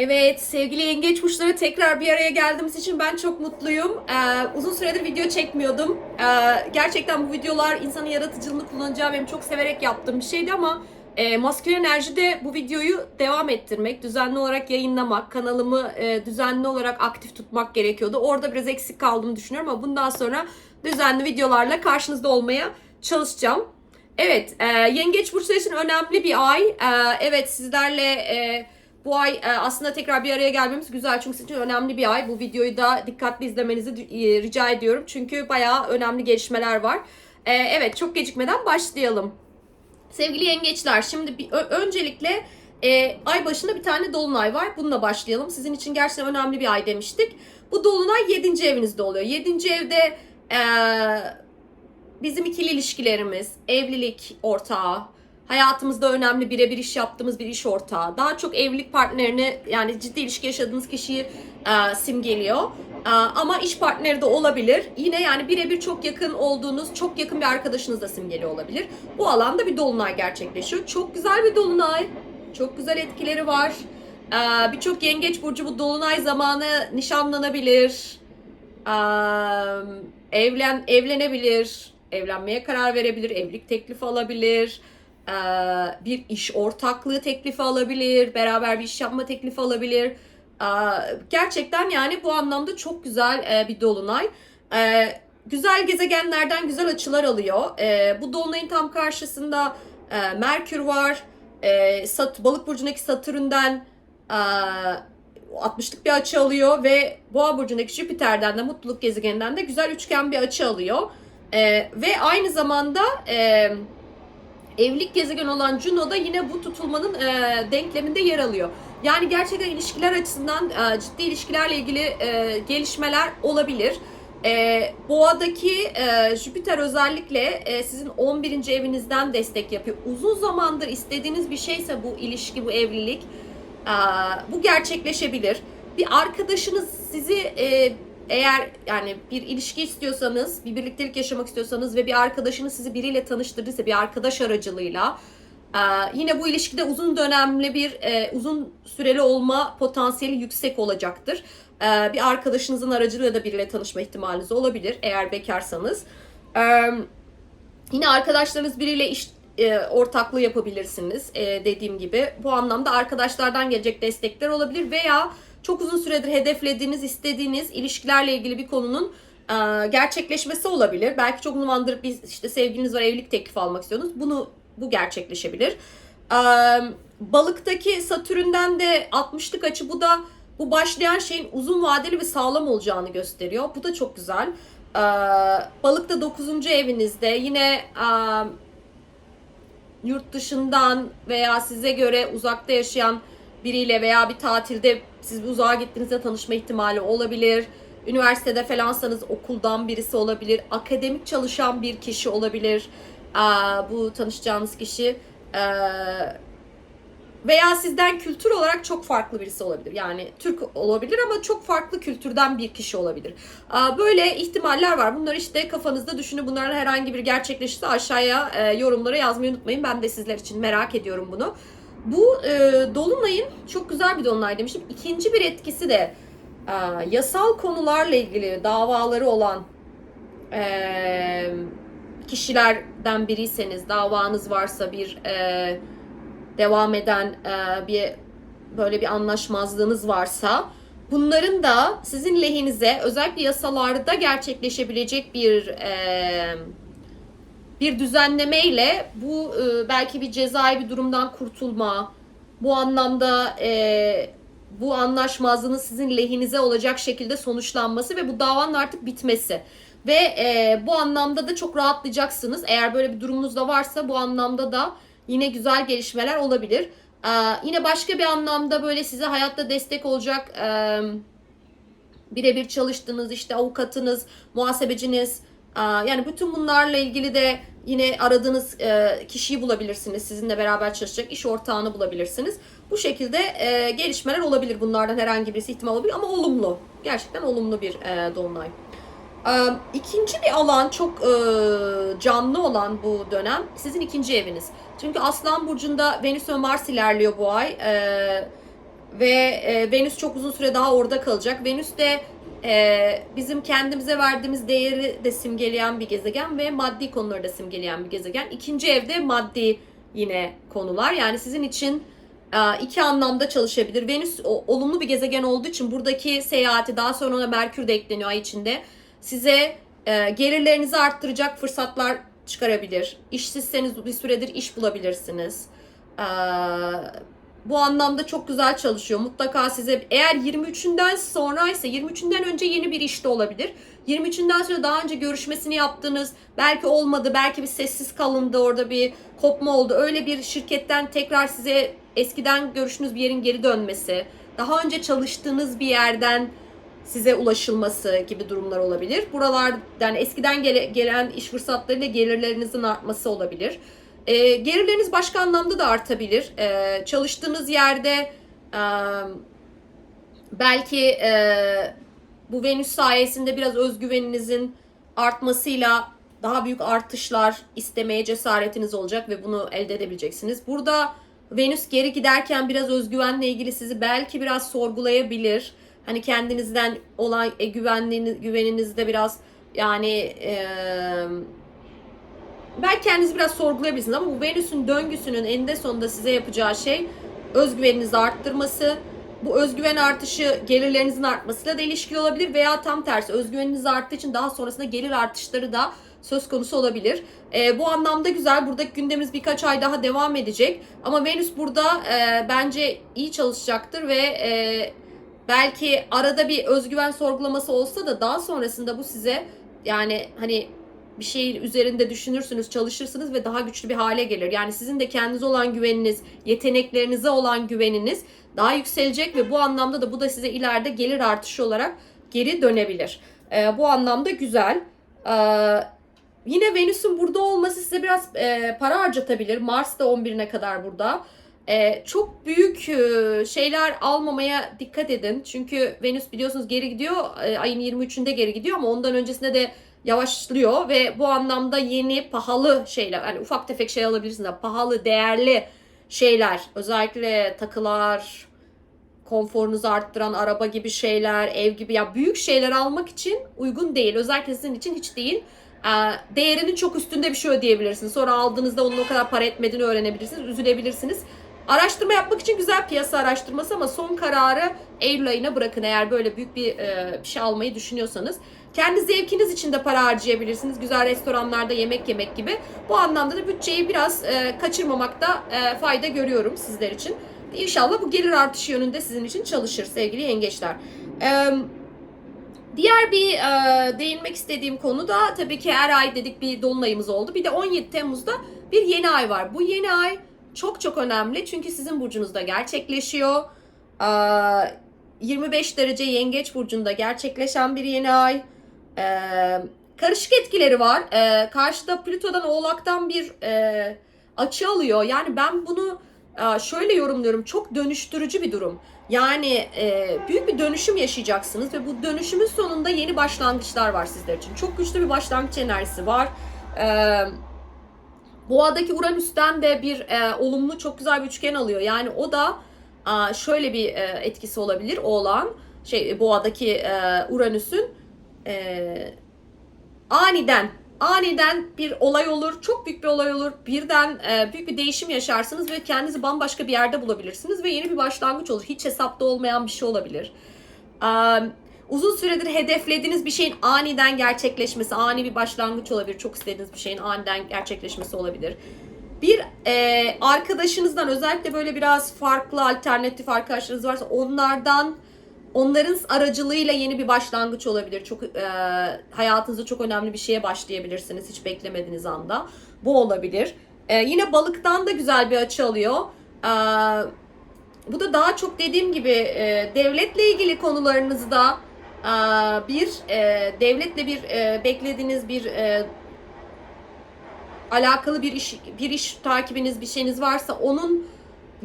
Evet sevgili yengeç burçları tekrar bir araya geldiğimiz için ben çok mutluyum. Ee, uzun süredir video çekmiyordum. Ee, gerçekten bu videolar insanın yaratıcılığını kullanacağı benim çok severek yaptığım bir şeydi ama e, maskülen enerjide bu videoyu devam ettirmek, düzenli olarak yayınlamak, kanalımı e, düzenli olarak aktif tutmak gerekiyordu. Orada biraz eksik kaldığımı düşünüyorum ama bundan sonra düzenli videolarla karşınızda olmaya çalışacağım. Evet, e, yengeç burçları için önemli bir ay. E, evet sizlerle... E, bu ay e, aslında tekrar bir araya gelmemiz güzel çünkü sizin için önemli bir ay. Bu videoyu da dikkatli izlemenizi e, rica ediyorum. Çünkü bayağı önemli gelişmeler var. E, evet çok gecikmeden başlayalım. Sevgili yengeçler şimdi bir, öncelikle ay başında bir tane dolunay var. Bununla başlayalım. Sizin için gerçekten önemli bir ay demiştik. Bu dolunay 7. evinizde oluyor. 7. evde bizim ikili ilişkilerimiz, evlilik ortağı, hayatımızda önemli birebir iş yaptığımız bir iş ortağı. Daha çok evlilik partnerini yani ciddi ilişki yaşadığınız kişiyi e, simgeliyor. E, ama iş partneri de olabilir. Yine yani birebir çok yakın olduğunuz, çok yakın bir arkadaşınız da simgeliyor olabilir. Bu alanda bir dolunay gerçekleşiyor. Çok güzel bir dolunay. Çok güzel etkileri var. E, Birçok yengeç burcu bu dolunay zamanı nişanlanabilir. E, evlen evlenebilir. Evlenmeye karar verebilir. Evlilik teklifi alabilir bir iş ortaklığı teklifi alabilir, beraber bir iş yapma teklifi alabilir. E, Gerçekten yani bu anlamda çok güzel e, bir dolunay. E, Güzel gezegenlerden güzel açılar alıyor. E, Bu dolunayın tam karşısında e, Merkür var. E, Sat, Balık burcundaki Satürn'den e, 60'lık bir açı alıyor ve Boğa burcundaki Jüpiter'den de mutluluk gezegeninden de güzel üçgen bir açı alıyor. E, ve aynı zamanda e, evlilik gezegeni olan Juno da yine bu tutulmanın e, denkleminde yer alıyor. Yani gerçekten ilişkiler açısından e, ciddi ilişkilerle ilgili e, gelişmeler olabilir. E, Boğa'daki e, Jüpiter özellikle e, sizin 11. evinizden destek yapıyor. Uzun zamandır istediğiniz bir şeyse bu ilişki, bu evlilik e, bu gerçekleşebilir. Bir arkadaşınız sizi e, eğer yani bir ilişki istiyorsanız, bir birliktelik yaşamak istiyorsanız ve bir arkadaşınız sizi biriyle tanıştırdıysa bir arkadaş aracılığıyla e, yine bu ilişkide uzun dönemli bir e, uzun süreli olma potansiyeli yüksek olacaktır. E, bir arkadaşınızın aracılığıyla da biriyle tanışma ihtimaliniz olabilir eğer bekarsanız. E, yine arkadaşlarınız biriyle iş e, ortaklığı yapabilirsiniz e, dediğim gibi. Bu anlamda arkadaşlardan gelecek destekler olabilir veya çok uzun süredir hedeflediğiniz, istediğiniz ilişkilerle ilgili bir konunun e, gerçekleşmesi olabilir. Belki çok zamandır bir işte sevgiliniz var, evlilik teklifi almak istiyorsunuz. Bunu bu gerçekleşebilir. E, balıktaki Satürn'den de 60'lık açı bu da bu başlayan şeyin uzun vadeli ve sağlam olacağını gösteriyor. Bu da çok güzel. E, balıkta 9. evinizde yine yurt dışından veya size göre uzakta yaşayan biriyle veya bir tatilde siz bir uzağa gittiğinizde tanışma ihtimali olabilir. Üniversitede falansanız okuldan birisi olabilir. Akademik çalışan bir kişi olabilir. Bu tanışacağınız kişi. Veya sizden kültür olarak çok farklı birisi olabilir. Yani Türk olabilir ama çok farklı kültürden bir kişi olabilir. Böyle ihtimaller var. Bunları işte kafanızda düşünün. Bunların herhangi bir gerçekleşirse aşağıya e, yorumlara yazmayı unutmayın. Ben de sizler için merak ediyorum bunu. Bu e, Dolunay'ın çok güzel bir Dolunay demiştim. İkinci bir etkisi de e, yasal konularla ilgili davaları olan e, kişilerden biriyseniz, davanız varsa bir e, devam eden e, bir böyle bir anlaşmazlığınız varsa bunların da sizin lehinize özellikle yasalarda gerçekleşebilecek bir e, bir düzenlemeyle bu e, belki bir cezai bir durumdan kurtulma, bu anlamda e, bu anlaşmazlığın sizin lehinize olacak şekilde sonuçlanması ve bu davanın artık bitmesi. Ve e, bu anlamda da çok rahatlayacaksınız. Eğer böyle bir durumunuz da varsa bu anlamda da yine güzel gelişmeler olabilir. E, yine başka bir anlamda böyle size hayatta destek olacak e, birebir çalıştığınız işte avukatınız, muhasebeciniz, yani bütün bunlarla ilgili de yine aradığınız e, kişiyi bulabilirsiniz. Sizinle beraber çalışacak iş ortağını bulabilirsiniz. Bu şekilde e, gelişmeler olabilir. Bunlardan herhangi birisi ihtimal olabilir ama olumlu. Gerçekten olumlu bir e, dolunay. E, İkinci bir alan çok canlı olan bu dönem sizin ikinci eviniz. Çünkü Aslan Burcu'nda Venüs ve Mars ilerliyor bu ay. E, ve Venüs çok uzun süre daha orada kalacak. Venüs de e, bizim kendimize verdiğimiz değeri de simgeleyen bir gezegen ve maddi konuları da simgeleyen bir gezegen. İkinci evde maddi yine konular. Yani sizin için e, iki anlamda çalışabilir. Venüs o, olumlu bir gezegen olduğu için buradaki seyahati daha sonra ona Merkür de ekleniyor ay içinde. Size e, gelirlerinizi arttıracak fırsatlar çıkarabilir. İşsizseniz bir süredir iş bulabilirsiniz. E, bu anlamda çok güzel çalışıyor. Mutlaka size eğer 23'ünden sonraysa 23'ünden önce yeni bir işte olabilir. 23'ünden sonra daha önce görüşmesini yaptığınız belki olmadı belki bir sessiz kalındı orada bir kopma oldu. Öyle bir şirketten tekrar size eskiden görüştüğünüz bir yerin geri dönmesi, daha önce çalıştığınız bir yerden size ulaşılması gibi durumlar olabilir. Buralar yani eskiden gele- gelen iş fırsatlarıyla gelirlerinizin artması olabilir. E, gelirleriniz başka anlamda da artabilir. E, çalıştığınız yerde e, belki e, bu Venüs sayesinde biraz özgüveninizin artmasıyla daha büyük artışlar istemeye cesaretiniz olacak ve bunu elde edebileceksiniz. Burada Venüs geri giderken biraz özgüvenle ilgili sizi belki biraz sorgulayabilir. Hani kendinizden olan e, güvenliğiniz, güveninizde biraz yani e, belki kendinizi biraz sorgulayabilirsiniz ama bu Venüs'ün döngüsünün eninde sonunda size yapacağı şey özgüveninizi arttırması. Bu özgüven artışı gelirlerinizin artmasıyla da ilişkili olabilir veya tam tersi özgüveniniz arttığı için daha sonrasında gelir artışları da söz konusu olabilir. E, bu anlamda güzel. Buradaki gündemimiz birkaç ay daha devam edecek. Ama Venüs burada e, bence iyi çalışacaktır ve e, belki arada bir özgüven sorgulaması olsa da daha sonrasında bu size yani hani bir şey üzerinde düşünürsünüz, çalışırsınız ve daha güçlü bir hale gelir. Yani sizin de kendinize olan güveniniz, yeteneklerinize olan güveniniz daha yükselecek ve bu anlamda da bu da size ileride gelir artışı olarak geri dönebilir. Ee, bu anlamda güzel. Ee, yine Venüs'ün burada olması size biraz e, para harcatabilir. Mars da 11'ine kadar burada. Ee, çok büyük e, şeyler almamaya dikkat edin. Çünkü Venüs biliyorsunuz geri gidiyor. E, ayın 23'ünde geri gidiyor ama ondan öncesinde de yavaşlıyor ve bu anlamda yeni pahalı şeyler yani ufak tefek şey alabilirsiniz ama pahalı değerli şeyler özellikle takılar konforunuzu arttıran araba gibi şeyler ev gibi ya büyük şeyler almak için uygun değil. Özellikle sizin için hiç değil. Ee, değerinin çok üstünde bir şey ödeyebilirsiniz. Sonra aldığınızda onun o kadar para etmediğini öğrenebilirsiniz üzülebilirsiniz Araştırma yapmak için güzel piyasa araştırması ama son kararı Eylül ayına bırakın eğer böyle büyük bir, e, bir şey almayı düşünüyorsanız. Kendi zevkiniz için de para harcayabilirsiniz. Güzel restoranlarda yemek yemek gibi. Bu anlamda da bütçeyi biraz e, kaçırmamakta e, fayda görüyorum sizler için. İnşallah bu gelir artışı yönünde sizin için çalışır sevgili yengeçler. Eee Diğer bir e, değinmek istediğim konu da tabii ki her ay dedik bir dolunayımız oldu. Bir de 17 Temmuz'da bir yeni ay var. Bu yeni ay çok çok önemli çünkü sizin burcunuzda gerçekleşiyor. E, 25 derece yengeç burcunda gerçekleşen bir yeni ay. E, karışık etkileri var. E, karşıda Plüto'dan Oğlak'tan bir e, açı alıyor. Yani ben bunu e, şöyle yorumluyorum. Çok dönüştürücü bir durum. Yani e, büyük bir dönüşüm yaşayacaksınız ve bu dönüşümün sonunda yeni başlangıçlar var sizler için. Çok güçlü bir başlangıç enerjisi var. E, Boğa'daki Uranüs'ten de bir e, olumlu çok güzel bir üçgen alıyor. Yani o da e, şöyle bir e, etkisi olabilir Oğlan. Şey Boğa'daki e, Uranüs'ün e, aniden aniden bir olay olur, çok büyük bir olay olur. Birden e, büyük bir değişim yaşarsınız ve kendinizi bambaşka bir yerde bulabilirsiniz ve yeni bir başlangıç olur. Hiç hesapta olmayan bir şey olabilir. E, uzun süredir hedeflediğiniz bir şeyin aniden gerçekleşmesi, ani bir başlangıç olabilir. Çok istediğiniz bir şeyin aniden gerçekleşmesi olabilir. Bir e, arkadaşınızdan özellikle böyle biraz farklı alternatif arkadaşlarınız varsa onlardan onların aracılığıyla yeni bir başlangıç olabilir. Çok e, hayatınızda çok önemli bir şeye başlayabilirsiniz hiç beklemediğiniz anda. Bu olabilir. E, yine balıktan da güzel bir açı alıyor. E, bu da daha çok dediğim gibi e, devletle ilgili konularınızda bir e, devletle bir e, beklediğiniz bir e, alakalı bir iş bir iş takibiniz bir şeyiniz varsa onun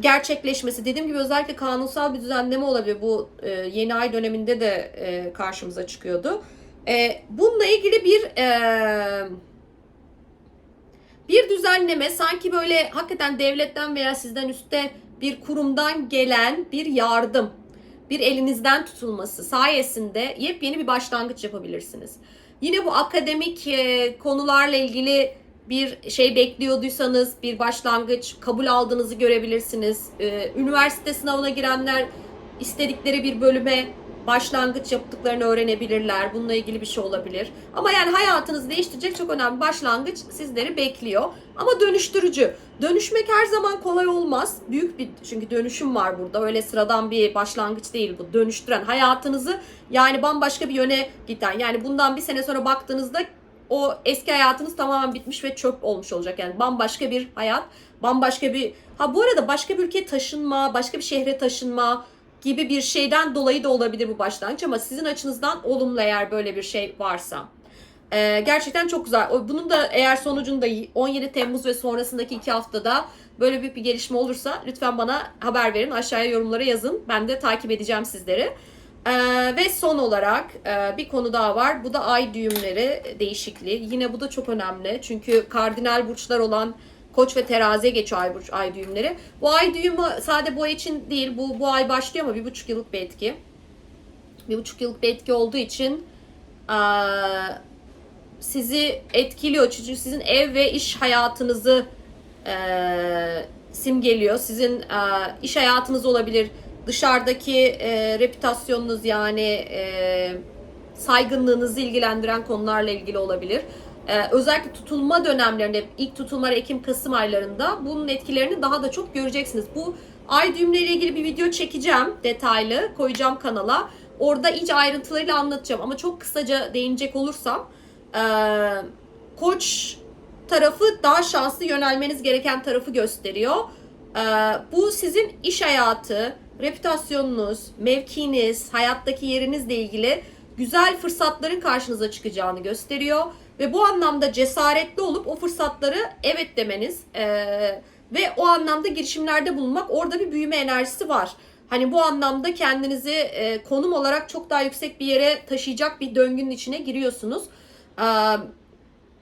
gerçekleşmesi dediğim gibi özellikle kanunsal bir düzenleme olabilir. Bu e, yeni ay döneminde de e, karşımıza çıkıyordu. E, bununla ilgili bir e, bir düzenleme sanki böyle hakikaten devletten veya sizden üstte bir kurumdan gelen bir yardım, bir elinizden tutulması sayesinde yepyeni bir başlangıç yapabilirsiniz. Yine bu akademik e, konularla ilgili bir şey bekliyorduysanız bir başlangıç kabul aldığınızı görebilirsiniz. E, üniversite sınavına girenler istedikleri bir bölüme başlangıç yaptıklarını öğrenebilirler. Bununla ilgili bir şey olabilir. Ama yani hayatınızı değiştirecek çok önemli başlangıç sizleri bekliyor. Ama dönüştürücü. Dönüşmek her zaman kolay olmaz. Büyük bir çünkü dönüşüm var burada. Öyle sıradan bir başlangıç değil bu. Dönüştüren hayatınızı yani bambaşka bir yöne giden. Yani bundan bir sene sonra baktığınızda o eski hayatınız tamamen bitmiş ve çöp olmuş olacak. Yani bambaşka bir hayat, bambaşka bir... Ha bu arada başka bir ülkeye taşınma, başka bir şehre taşınma gibi bir şeyden dolayı da olabilir bu başlangıç ama sizin açınızdan olumlu eğer böyle bir şey varsa. Ee, gerçekten çok güzel. Bunun da eğer sonucunda 17 Temmuz ve sonrasındaki iki haftada böyle büyük bir gelişme olursa lütfen bana haber verin. Aşağıya yorumlara yazın. Ben de takip edeceğim sizleri. Ee, ve son olarak e, bir konu daha var. Bu da ay düğümleri değişikliği. Yine bu da çok önemli. Çünkü kardinal burçlar olan Koç ve teraziye geçiyor ay, ay düğümleri. Bu ay düğümü sade bu ay için değil. Bu, bu ay başlıyor ama bir buçuk yıllık bir etki. Bir buçuk yıllık bir etki olduğu için eee, sizi etkiliyor. Çünkü sizin ev ve iş hayatınızı eee, simgeliyor. Sizin eee, iş hayatınız olabilir. Dışarıdaki eee, reputasyonunuz yani eee, saygınlığınızı ilgilendiren konularla ilgili olabilir. Ee, özellikle tutulma dönemlerinde ilk tutulmalar Ekim-Kasım aylarında bunun etkilerini daha da çok göreceksiniz. Bu ay düğümleriyle ilgili bir video çekeceğim detaylı koyacağım kanala. Orada iyice ayrıntılarıyla anlatacağım ama çok kısaca değinecek olursam ee, koç tarafı daha şanslı yönelmeniz gereken tarafı gösteriyor. Ee, bu sizin iş hayatı, reputasyonunuz, mevkiniz, hayattaki yerinizle ilgili güzel fırsatların karşınıza çıkacağını gösteriyor. Ve bu anlamda cesaretli olup o fırsatları evet demeniz eee, ve o anlamda girişimlerde bulunmak orada bir büyüme enerjisi var. Hani bu anlamda kendinizi eee, konum olarak çok daha yüksek bir yere taşıyacak bir döngünün içine giriyorsunuz. Eee,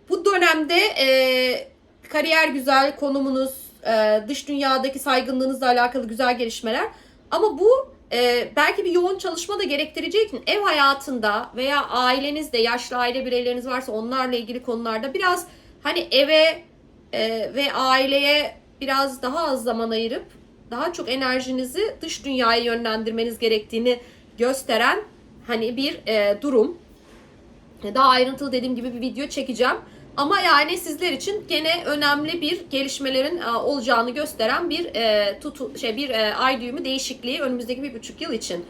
bu dönemde eee, kariyer güzel, konumunuz, eee, dış dünyadaki saygınlığınızla alakalı güzel gelişmeler. Ama bu e, belki bir yoğun çalışma da gerektireceği için ev hayatında veya ailenizde yaşlı aile bireyleriniz varsa onlarla ilgili konularda biraz hani eve e, ve aileye biraz daha az zaman ayırıp daha çok enerjinizi dış dünyaya yönlendirmeniz gerektiğini gösteren hani bir e, durum. Daha ayrıntılı dediğim gibi bir video çekeceğim. Ama yani sizler için gene önemli bir gelişmelerin e, olacağını gösteren bir e, tutu şey bir e, ay düğümü değişikliği önümüzdeki bir buçuk yıl için.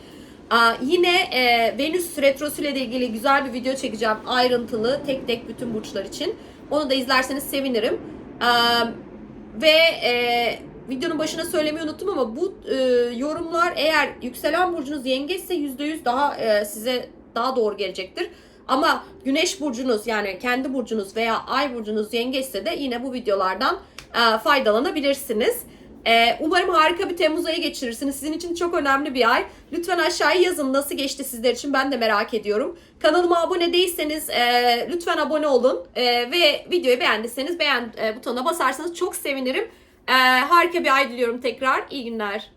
Yine Venüs retrosu ile ilgili güzel bir video çekeceğim ayrıntılı tek tek bütün burçlar için. Onu da izlerseniz sevinirim. Ve videonun başına söylemeyi unuttum ama bu yorumlar eğer yükselen burcunuz yengeçse %100 daha size daha doğru gelecektir. Ama güneş burcunuz yani kendi burcunuz veya ay burcunuz yengeçse de yine bu videolardan e, faydalanabilirsiniz. E, umarım harika bir Temmuz ayı geçirirsiniz. Sizin için çok önemli bir ay. Lütfen aşağıya yazın nasıl geçti sizler için ben de merak ediyorum. Kanalıma abone değilseniz e, lütfen abone olun. E, ve videoyu beğendiyseniz beğen e, butonuna basarsanız çok sevinirim. E, harika bir ay diliyorum tekrar. İyi günler.